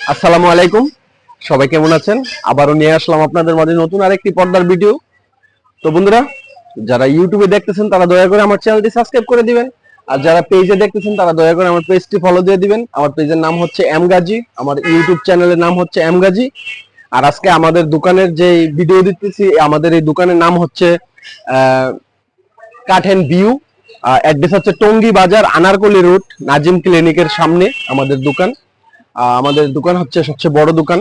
আসসালামু আলাইকুম। সবাই কেমন আছেন? আবারও নিয়ে আসলাম আপনাদের মাঝে নতুন আরেকটি পর্দার ভিডিও। তো বন্ধুরা, যারা ইউটিউবে দেখতেছেন, তারা দয়া করে আমার চ্যানেলটি সাবস্ক্রাইব করে দিবেন। আর যারা পেজে দেখতেছেন, তারা দয়া করে আমার পেজটি ফলো দিয়ে দিবেন। আমার পেজের নাম হচ্ছে এম গাজী আমার ইউটিউব চ্যানেলের নাম হচ্ছে এম গাজী আর আজকে আমাদের দোকানের যে ভিডিও দিতেছি, আমাদের এই দোকানের নাম হচ্ছে কাঠেন ভিউ অ্যাড্রেস হচ্ছে টঙ্গী বাজার, আনারকলি রোড নাজিম ক্লিনিকের সামনে আমাদের দোকান। আমাদের দোকান হচ্ছে সবচেয়ে বড় দোকান।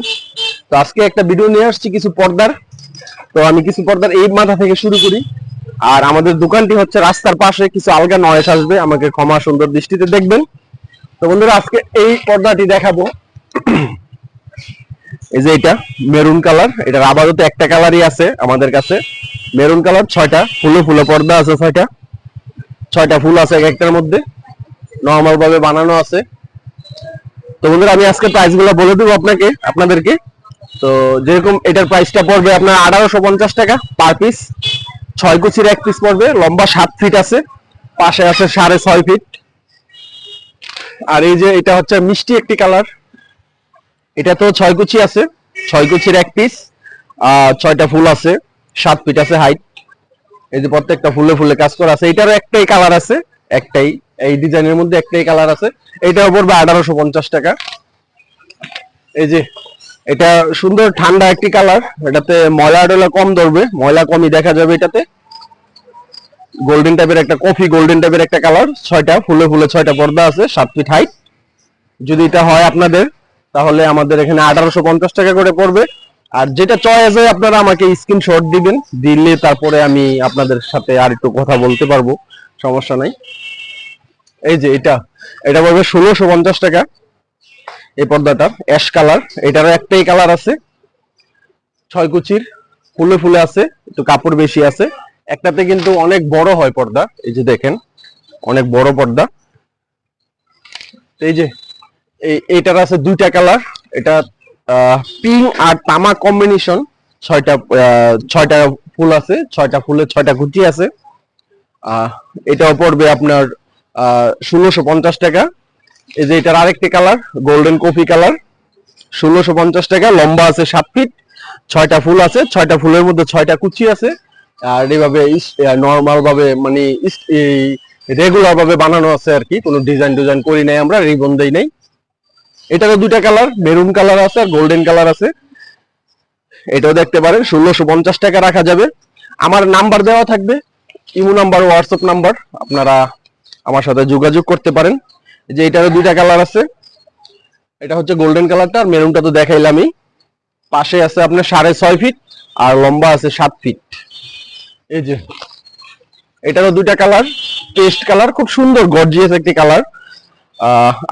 তো আজকে একটা ভিডিও নিয়ে আসছি কিছু পর্দার। তো আমি কিছু পর্দার এই মাথা থেকে শুরু করি। আর আমাদের দোকানটি হচ্ছে রাস্তার পাশে কিছু আলগা নয়েস আসবে, আমাকে ক্ষমা সুন্দর দৃষ্টিতে দেখবেন। তো বন্ধুরা, আজকে এই পর্দাটি দেখাবো। এই যে এটা মেরুন কালার এটার আপাতত একটা কালারই আছে আমাদের কাছে। মেরুন কালার ছয়টা ফুলো ফুলো পর্দা আছে ছয়টা। ছয়টা ফুল আছে এক একটার মধ্যে। নর্মাল ভাবে বানানো আছে। তো বন্ধুরা, আমি আজকে প্রাইসগুলো বলে দেবো আপনাকে, আপনাদেরকে। তো যেরকম এটার প্রাইসটা পড়বে আপনার আঠারোশো পঞ্চাশ টাকা পার পিস ছয় কুচির এক পিস পড়বে, লম্বা সাত ফিট আছে, পাশে আছে সাড়ে ছয় ফিট আর এই যে এটা হচ্ছে মিষ্টি একটি কালার এটা তো ছয় কুচি আছে, ছয় কুচির এক পিস আর ছয়টা ফুল আছে, সাত ফিট আছে হাইট এই যে প্রত্যেকটা ফুলে ফুলে কাজ করা আছে। এটারও একটাই কালার আছে, একটাই এই ডিজাইনের মধ্যে একটাই কালার আছে। এটাও পড়বে আঠারোশো পঞ্চাশ টাকা। এই যে, এটা সুন্দর ঠান্ডা একটি কালার। এটাতে ময়লা টয়লা কম ধরবে, ময়লা কমই দেখা যাবে এটাতে। গোল্ডেন টাইপের একটা কফি গোল্ডেন টাইপের একটা কালার, ছয়টা, ফুলে ফুলে ছয়টা পর্দা আছে, সাত ফিট হাইট যদি এটা হয় আপনাদের, তাহলে আমাদের এখানে আঠারোশো পঞ্চাশ টাকা করে পড়বে। আর যেটা চয়েস হয়, আপনারা আমাকে স্ক্রিনশট দিবেন, দিলে তারপরে আমি আপনাদের সাথে আর একটু কথা বলতে পারব। সমস্যা নাই। এই যে এটা এটা পড়বে ষোলোশো পঞ্চাশ টাকা এই পর্দাটা অ্যাশ কালার এটারও একটাই কালার আছে। ছয় কুচির, ফুলে ফুলে আছে, একটু কাপড় বেশি আছে। একটাতে কিন্তু অনেক বড় হয় পর্দা, এই যে দেখেন, অনেক বড় পর্দা। এই যে, এই, এইটার আছে দুইটা কালার এটা পিঙ্ক আর তামা কম্বিনেশন ছয়টা ছয়টা ফুল আছে, ছয়টা ফুলের ছয়টা কুচি আছে। এটাও পড়বে আপনার ষোলোশো পঞ্চাশ টাকা। এই যে এটার আরেকটি কালার, গোল্ডেন কফি কালার। ষোলোশো পঞ্চাশ টাকা, লম্বা আছে সাত ফিট, ছয়টা ফুল আছে, ছয়টা ফুলের মধ্যে ছয়টা কুচি আছে। আর এইভাবে নর্মাল ভাবে মানে রেগুলার ভাবে বানানো আছে আর কি, কোনো ডিজাইন ডিজাইন করি নাই আমরা রিবন দেই নাই। এটারও দুইটা কালার, মেরুন কালার আছে আর গোল্ডেন কালার আছে। এটাও দেখতে পারেন, ষোলোশো পঞ্চাশ টাকা রাখা যাবে। আমার নাম্বার দেওয়া থাকবে, ইমো নাম্বার, হোয়াটসঅ্যাপ নাম্বার, আপনারা আমার সাথে যোগাযোগ করতে পারেন। যে এটারও দুইটা কালার আছে। এটা হচ্ছে গোল্ডেন কালারটা, আর মেরুনটা তো দেখাইলামই। পাশে আছে আপনার সাড়ে ছয় ফিট আর লম্বা আছে সাত ফিট এই যে, এটারও দুইটা কালার, পেস্ট কালার, খুব সুন্দর গর্জিয়াস একটি কালার।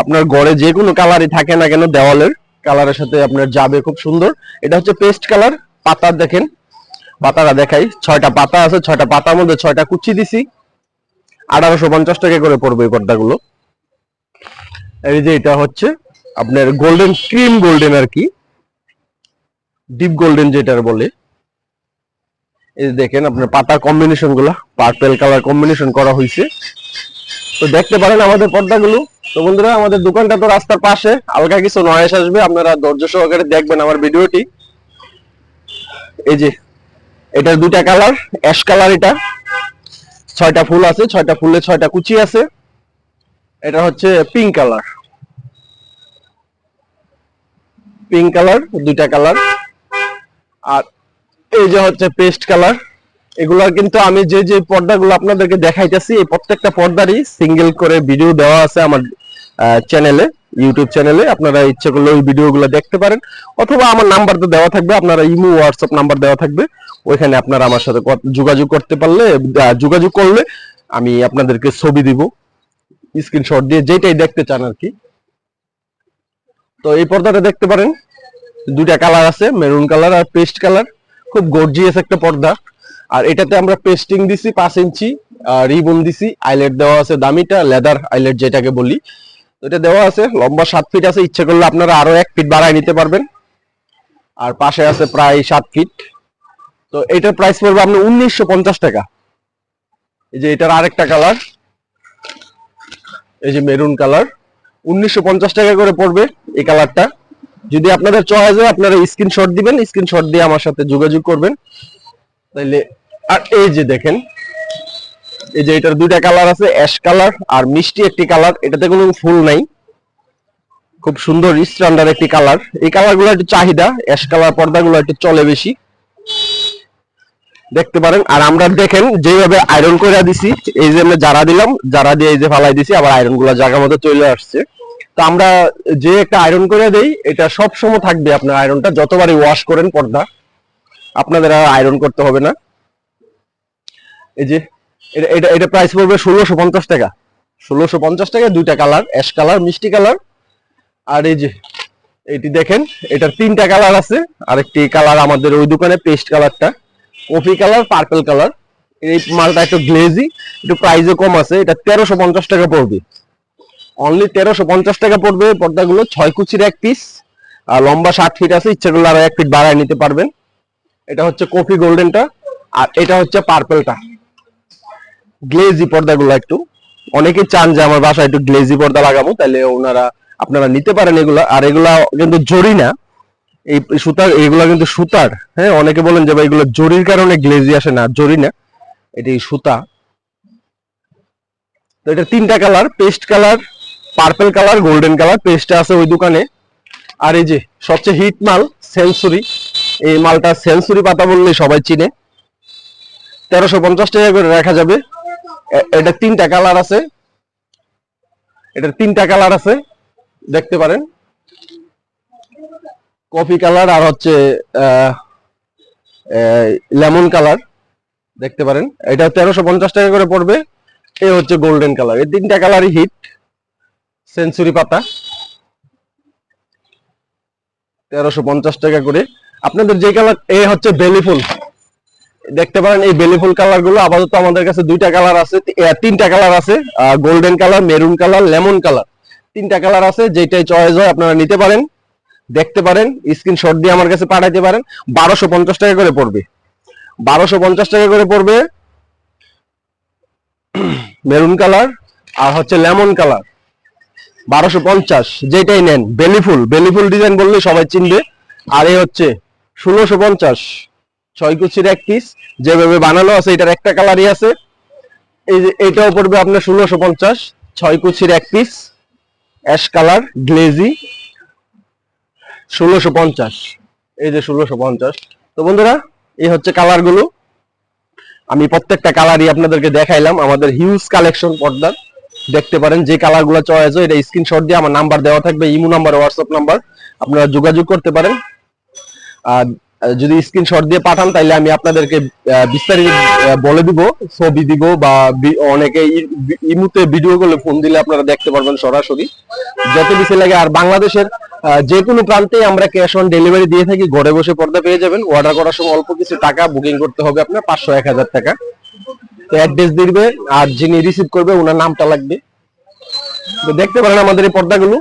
আপনার গড়ে যে কোনো কালারই থাকে না কেন, দেওয়ালের কালারের সাথে আপনার যাবে খুব সুন্দর। এটা হচ্ছে পেস্ট কালার, পাতা দেখেন। পাতাটা দেখাই, ছয়টা পাতা আছে, ছয়টা পাতার মধ্যে ছয়টা কুচি দিছি। আঠারোশো পঞ্চাশ টাকা করে পড়বে এই পর্দাগুলো। এই যে এটা হচ্ছে আপনার গোল্ডেন ক্রিম গোল্ডেন আর কি। ডিপ গোল্ডেন যেটার বলে। এই দেখেন আপনার পাতার কম্বিনেশনগুলা পার্পেল কালার কম্বিনেশন করা হয়েছে তো দেখতে পারেন আমাদের পর্দাগুলো। তো বন্ধুরা, আমাদের দোকানটা তো রাস্তার পাশে, হালকা কিছু নয়েস আসবে, আপনারা ধৈর্য সহকারে দেখবেন আমার ভিডিওটি। এই যে, এটার দুইটা কালার অ্যাশ কালার এটা। ছয়টা ফুল আছে, ছয়টা ফুলে ছয়টা কুচি আছে। এটা হচ্ছে পিঙ্ক কালার পিঙ্ক কালার দুইটা কালার আর এই যে হচ্ছে পেস্ট কালার এগুলার কিন্তু আমি যে যে পর্দাগুলো আপনাদেরকে দেখাইতেছি, এই প্রত্যেকটা পর্দারই সিঙ্গেল করে ভিডিও দেওয়া আছে আমার চ্যানেলে ইউটিউব চ্যানেলে আপনারা ইচ্ছে করলে ওই ভিডিওগুলো দেখতে পারেন, অথবা আমার নাম্বার তো দেওয়া থাকবে, আপনারা ইমো হোয়াটসঅ্যাপ নাম্বার দেওয়া থাকবে, ওইখানে আপনারা আমার সাথে যোগাযোগ করতে পারলে যোগাযোগ করলে আমি আপনাদেরকে ছবি দিব স্ক্রিনশট দিয়ে, যেটাই দেখতে চান আর কি। তো এই পর্দাটা দেখতে পারেন, দুইটা কালার আছে মেরুন কালার আর পেস্ট কালার খুব গর্জিয়াস একটা পর্দা। আর এটাতে আমরা পেস্টিং দিছি পাঁচ ইঞ্চি রিবন দিছি আইলেট দেওয়া আছে দামিটা লেদার আইলেট যেটাকে বলি। এটা দেওয়া আছে, লম্বা সাত ফিট আছে, ইচ্ছে করলে আপনারা আরও এক ফিট বাড়ায় নিতে পারবেন। আর পাশে আছে প্রায় সাত ফিট তো এটার প্রাইস পড়বে আপনার উনিশশো পঞ্চাশ টাকা। এই যে এটার আরেকটা কালার এই যে মেরুন কালার উনিশশো পঞ্চাশ টাকা করে পড়বে এই কালারটা যদি আপনাদের চয়েস হয়, আপনারা স্ক্রিনশট দিবেন স্ক্রিনশট দিয়ে আমার সাথে যোগাযোগ করবেন। তাইলে, আর এই যে দেখেন এই যে এটার দুইটা কালার আছে, অ্যাশ কালার আর মিষ্টি একটি কালার। এটাতে কোনো ফুল নাই। খুব সুন্দর স্ট্যান্ডার্ড একটি কালার। এই কালারগুলো একটু চাহিদা, অ্যাশ কালার পর্দাগুলো একটু চলে বেশি। দেখতে পারেন। আর আমরা দেখেন যেভাবে আয়রন করে দিছি, এই যে আমরা যারা দিলাম যারা দিয়ে এই যে ফালাই দিছি, আবার আয়রনগুলো জায়গা মতো চলে আসছে। তো আমরা যে একটা আয়রন করে দেই, এটা সব সময় থাকবে আপনার আয়রনটা যতবারই ওয়াশ করেন পর্দা, আপনাদের আর আয়রন করতে হবে না। এই যে এটা এটা এটা প্রাইস পড়বে ষোলোশো পঞ্চাশ টাকা। ষোলোশো পঞ্চাশ টাকা দুইটা কালার অ্যাশ কালার মিষ্টি কালার আর এই যে, এটি দেখেন, এটার তিনটা কালার আছে। আরেকটি কালার আমাদের ওই দোকানে পেস্ট কালারটা কফি কালার পার্পল কালার এই মালটা একটু গ্লেজি একটু প্রাইসও কম আছে। এটা তেরোশো পঞ্চাশ টাকা পড়বে। অনলি তেরোশো পঞ্চাশ টাকা পড়বে পর্দাগুলো। ছয় কুচির এক পিস আর লম্বা ষাট ফিট আছে, ইচ্ছা করলে আরও এক ফিট বাড়ায় নিতে পারবেন। এটা হচ্ছে কফি গোল্ডেনটা আর এটা হচ্ছে পার্পলটা গ্লেজি পর্দাগুলো একটু। অনেকে চান যে আমার বাসায় একটু গ্লেজি পর্দা লাগাবো, তাহলে ওনারা, আপনারা নিতে পারেন এগুলা। আর এগুলা কিন্তু জরি না। এই সুতার, এগুলা কিন্তু সুতার। হ্যাঁ অনেকে বলেন যে ভাই এগুলো জরির কারণে গ্লেজি আসে না জরি না। এটি সুতা। তো এটা তিনটা colour, paste colour, purple colour, golden colour paste আছে ওই দোকানে। আর এই যে সবচেয়ে হিট মাল সেন্সুরি এই মালটা সেন্সুরি পাতা বললে সবাই চিনে। তেরোশো পঞ্চাশ টাকা করে রাখা যাবে। এটা তিনটা কালার আছে। এটার তিনটা কালার আছে, দেখতে পারেন। কফি কালার আর হচ্ছে লেমন কালার, দেখতে পারেন। এটা তেরোশো পঞ্চাশ টাকা করে পড়বে। এ হচ্ছে গোল্ডেন কালার। এই তিনটা কালারই হিট। সেঞ্চুরি পাতা। তেরোশো পঞ্চাশ টাকা করে। আপনাদের যে কালার, এ হচ্ছে বেলি ফুল। দেখতে পারেন এই বেলি ফুল কালারগুলো। আপাতত আমাদের কাছে দুইটা কালার আছে তিনটা কালার আছে golden colour maroon colour lemon colour তিনটা কালার আছে, যেটাই চয়েস হয় আপনারা নিতে পারেন, দেখতে পারেন স্ক্রিনশট দিয়ে আমার কাছে পাঠাইতে পারেন। বারোশো পঞ্চাশ টাকা করে পড়বে। বারোশো পঞ্চাশ টাকা করে পড়বে মেরুন কালার আর হচ্ছে লেমন কালার বারোশো পঞ্চাশ, যেটাই নেন বেলিফুল বেলিফুল ডিজাইন বললে সবাই চিনবে। আর এই হচ্ছে ষোলোশো পঞ্চাশ। ছয় কুচির এক পিস যেভাবে বানানো আছে, এটার একটা কালারই আছে। এই যে, এটাও পড়বে আপনার ষোলোশো পঞ্চাশ, ছয় কুচির এক পিস অ্যাশ কালার গ্লেজি ষোলোশো পঞ্চাশ। এই যে ষোলোশো পঞ্চাশ। তো বন্ধুরা, এই হচ্ছে কালারগুলো আমি প্রত্যেকটা কালারই আপনাদেরকে দেখাইলাম, আমাদের হিউজ কালেকশন পর্দার। দেখতে পারেন যে কালারগুলো চয়েস হয়, এটা স্ক্রিনশট দিয়ে আমার নাম্বার দেওয়া থাকবে, ইমো নাম্বার হোয়াটসঅ্যাপ নাম্বার আপনারা যোগাযোগ করতে পারেন। আর যদি স্ক্রিনশট দিয়ে পাঠান তাহলে আমি আপনাদেরকে বিস্তারিত বলে দিব, ছবি দিব বা অনেকে ইমুতে ভিডিও করলে ফোন দিলে আপনারা দেখতে পারবেন সরাসরি। যত বেশি লাগে, আর বাংলাদেশের যে কোনো প্রান্তে আমরা ক্যাশ অন ডেলিভারি দিয়ে থাকি, ঘরে বসে পর্দা পেয়ে যাবেন। অর্ডার করার সময় অল্প কিছু টাকা বুকিং করতে হবে আপনার, পাঁচশো, এক হাজার টাকা। অ্যাড্রেস দিবে, আর যিনি রিসিভ করবে, ওনার নামটা লাগবে। তো দেখতে পারেন আমাদের এই পর্দাগুলো।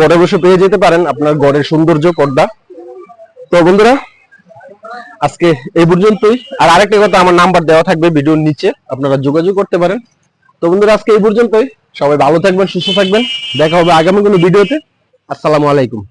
ঘরে বসে পেয়ে যেতে পারেন আপনার ঘরের সৌন্দর্য, পর্দা। তো বন্ধুরা আজকে এই পর্যন্তই। আর আরেকটা কথা, আমার নাম্বার দেওয়া থাকবে ভিডিওর নিচে, আপনারা যোগাযোগ করতে পারেন। তো বন্ধুরা, আজকে এই পর্যন্তই। সবাই ভালো থাকবেন, সুস্থ থাকবেন। দেখা হবে আগামী কোনো ভিডিওতে। আসসালামু আলাইকুম।